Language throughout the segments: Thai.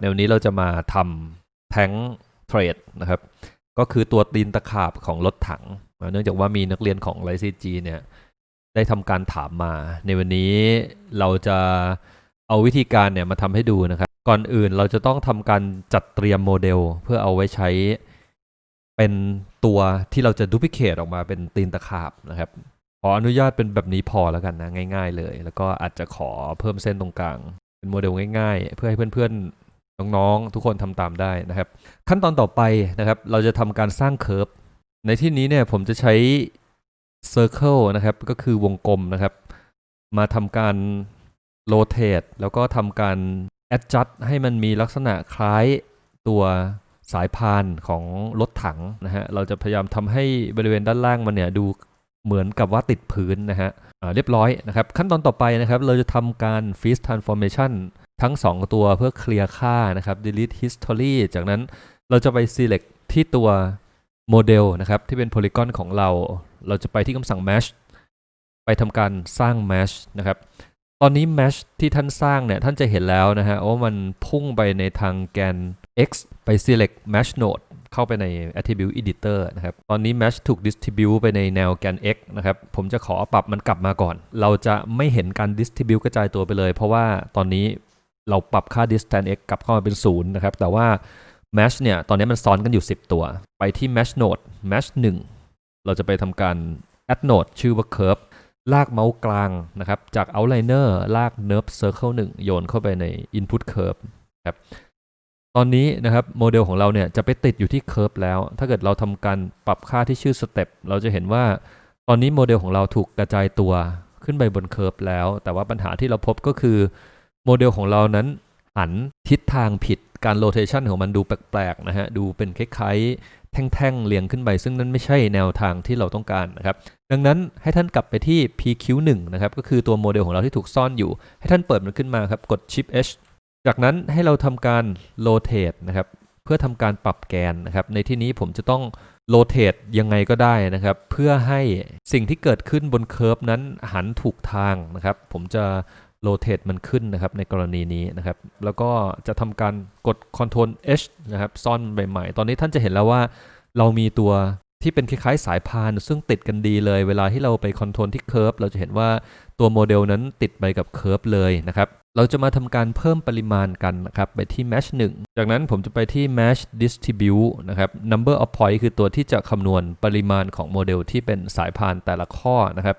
ในวันนี้เราจะมาทำแท้งเทรดนะครับ ก็คือตัวตีนตะขาบของรถถัง เนื่องจากว่ามีนักเรียนของไลซีจีเนี่ยได้ทำการถามมา ในวันนี้เราจะเอาวิธีการเนี่ยมาทำให้ดูนะครับ ก่อนอื่นเราจะต้องทำการจัดเตรียมโมเดล เพื่อเอาไว้ใช้เป็นตัวที่เราจะดูพิเคทออกมาเป็นตีนตะขาบนะครับ ขออนุญาตเป็นแบบนี้พอแล้วกันนะง่าย ๆ เลย แล้วก็อาจจะขอเพิ่มเส้นตรงกลาง เป็นโมเดลง่าย ๆ เพื่อให้เพื่อนๆ น้องๆ ทุกคนทำตามได้นะครับ ขั้นตอนต่อไปนะครับเราจะทำการสร้างเคอร์ฟในที่นี้เนี่ยผมจะใช้ Circle นะครับก็คือวงกลมนะครับ มาทำการ rotate แล้วก็ทำการ adjust ให้มันมีลักษณะคล้ายตัวสายพานของรถถังนะฮะเราจะพยายามทำให้บริเวณด้านล่างมันเนี่ยดูเหมือนกับว่าติดพื้นนะฮะเรียบร้อยนะครับ ขั้นตอนต่อไปนะครับ เราจะทำการ freeze transformation ทั้ง 2 ตัวเพื่อเคลียร์ค่านะครับ delete history จากนั้นเราจะไป select ที่ตัวโมเดลนะครับที่เป็น polygon ของเรา เราจะไปที่คำสั่ง mesh ไปทำการสร้าง mesh นะครับ ตอนนี้ mesh ที่ท่านสร้างเนี่ย ท่านจะเห็นแล้วนะฮะว่ามันพุ่งไปในทางแกน x ไป select mesh node เข้าไปใน attribute editor นะครับ ตอนนี้ mesh ถูก distribute ไปในแนวแกน x นะครับ ผมจะขอปรับมันกลับมาก่อน เราจะไม่เห็นการ distribute กระจายตัวไปเลย เพราะว่าตอนนี้ เราปรับค่า distance x กลับเข้ามาเป็น0นะครับ แต่ว่า mesh เนี่ย ตอนนี้มันซ้อนกันอยู่ 10 ตัว ไปที่ mesh node mesh 1 เราจะไปทำการ add node ชื่อว่า curve ลากเมาส์กลางนะครับ จาก outliner ลาก nerve circle 1 โยนเข้าไปใน input curve ครับตอนนี้นะครับโมเดลของเราเนี่ยจะไปติดอยู่ที่ curve แล้ว ถ้าเกิดเราทำการปรับค่าที่ชื่อ step เราจะเห็นว่าตอนนี้โมเดลของเราถูกกระจายตัวขึ้นไปบน curve แล้ว แต่ว่าปัญหาที่เราพบก็คือ โมเดลของเรานั้นหันทิศทางผิดการโรเ t ชันของมันดูแปลกๆนะฮะดูเป็นคล้ายๆ แท่งๆเรียงขึ้นไป ซึ่งนั่นไม่ใช่แนวทางที่เราต้องการนะครับ ดังนั้นให้ท่านกลับไปที่ PQ1 นะครับก็คือตัวโมเดลของเราที่ถูกซ่อนอยู่ ให้ท่านเปิดมันขึ้นมาครับกด Shift H จากนั้นให้เราทำการ rotate นะครับเพื่อทำการปรับแกนนะครับในที่นี้ผมจะต้อง rotate ยังไงก็ได้นะครับ เพื่อให้สิ่งที่เกิดขึ้นบนเคอร์ฟนั้นหันถูกทางนะครับ ผมจะ rotate มันขึ้นนะครับในกรณีนี้นะครับ แล้วก็จะทำการกด Ctrl H นะครับซ่อนใหม่ๆ ตอนนี้ท่านจะเห็นแล้วว่าเรามีตัวที่เป็นคล้ายๆสายพาน ซึ่งติดกันดีเลย เวลาที่เราไปคอนโทรลที่เคอร์ฟเราจะเห็นว่าตัวโมเดลนั้นติดไปกับเคอร์ฟเลยนะครับ เราจะมาทำการเพิ่มปริมาณกันนะครับ ไปที่ mesh 1 จากนั้นผมจะไปที่ mesh distribute นะครับ number of point คือตัวที่จะคำนวณปริมาณของโมเดลที่เป็นสายพานแต่ละข้อนะครับ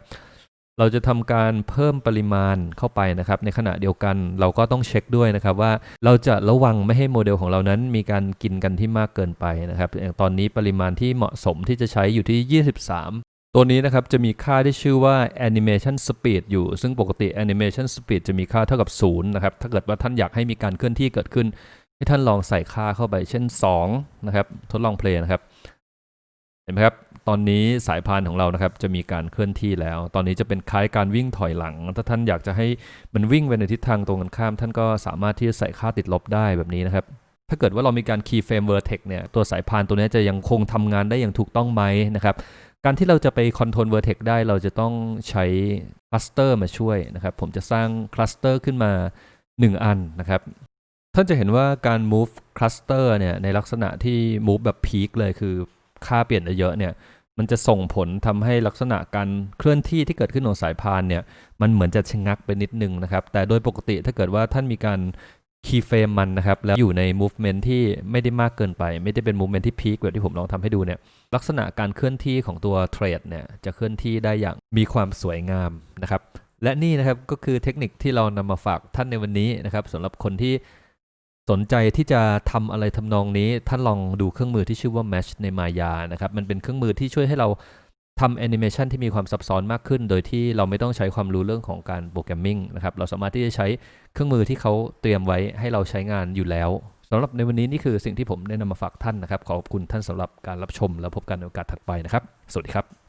เราจะทำการเพิ่มปริมาณเข้าไปนะครับ ในขณะเดียวกันเราก็ต้องเช็คด้วยนะครับว่าเราจะระวังไม่ให้โมเดลของเรานั้นมีการกินกันที่มากเกินไปนะครับอย่างตอนนี้ปริมาณที่เหมาะสมที่จะใช้อยู่ที่ 23ตัวนี้นะครับจะมีค่าที่ชื่อว่า animation speed อยู่ ซึ่งปกติ animation speed จะมีค่าเท่ากับ0นะครับ ถ้าเกิดว่าท่านอยากให้มีการเคลื่อนที่เกิดขึ้น ให้ท่านลองใส่ค่าเข้าไปเช่น2นะครับ ทดลองเพลย์นะครับ เห็นไหมครับ ตอนนี้สายพานของเรานะครับจะมีการเคลื่อนที่แล้ว ตอนนี้จะเป็นคล้ายการวิ่งถอยหลัง ถ้าท่านอยากจะให้มันวิ่งไปในทิศทางตรงกันข้าม ท่านก็สามารถที่จะใส่ค่าติดลบได้แบบนี้นะครับ ถ้าเกิดว่าเรามีการ key frame vertex เนี่ยตัวสายพานตัวนี้จะยังคงทำงานได้อย่างถูกต้องไหมนะครับการที่เราจะไป control vertex ได้เราจะต้องใช้ cluster มาช่วยนะครับ ผมจะสร้าง cluster ขึ้นมา 1 อันนะครับท่านจะเห็นว่าการ move cluster เนี่ยในลักษณะที่ move แบบ peak เลยคือค่าเปลี่ยนเยอะเนี่ย มันจะส่งผลทำให้ลักษณะการเคลื่อนที่ที่เกิดขึ้นของสายพานเนี่ยมันเหมือนจะชะงักไปนิดนึงนะครับ แต่โดยปกติถ้าเกิดว่าท่านมีการคีย์เฟรมมันนะครับ แล้วอยู่ใน movement ที่ไม่ได้มากเกินไป ไม่ได้เป็น movement ที่พีคแบบที่ผมลองทำให้ดูเนี่ยลักษณะการเคลื่อนที่ของตัวเทรดเนี่ยจะเคลื่อนที่ได้อย่างมีความสวยงามนะครับ และนี่นะครับก็คือเทคนิคที่เรานำมาฝากท่านในวันนี้นะครับสำหรับคนที่ สนใจที่จะทำอะไรทำนองนี้ท่านลองดูเครื่องมือที่ชื่อว่า Mesh ในมายานะครับมันเป็นเครื่องมือที่ช่วยให้เราทำแอนิเมชันที่มีความซับซ้อนมากขึ้น โดยที่เราไม่ต้องใช้ความรู้เรื่องของการโปรแกรมมิ่งนะครับเราสามารถที่จะใช้เครื่องมือที่เขาเตรียมไว้ให้เราใช้งานอยู่แล้วสำหรับในวันนี้นี่คือสิ่งที่ผมได้นำมาฝากท่านนะครับ ขอบคุณท่านสำหรับการรับชมแล้วพบกันในโอกาสถัดไปนะครับ สวัสดีครับ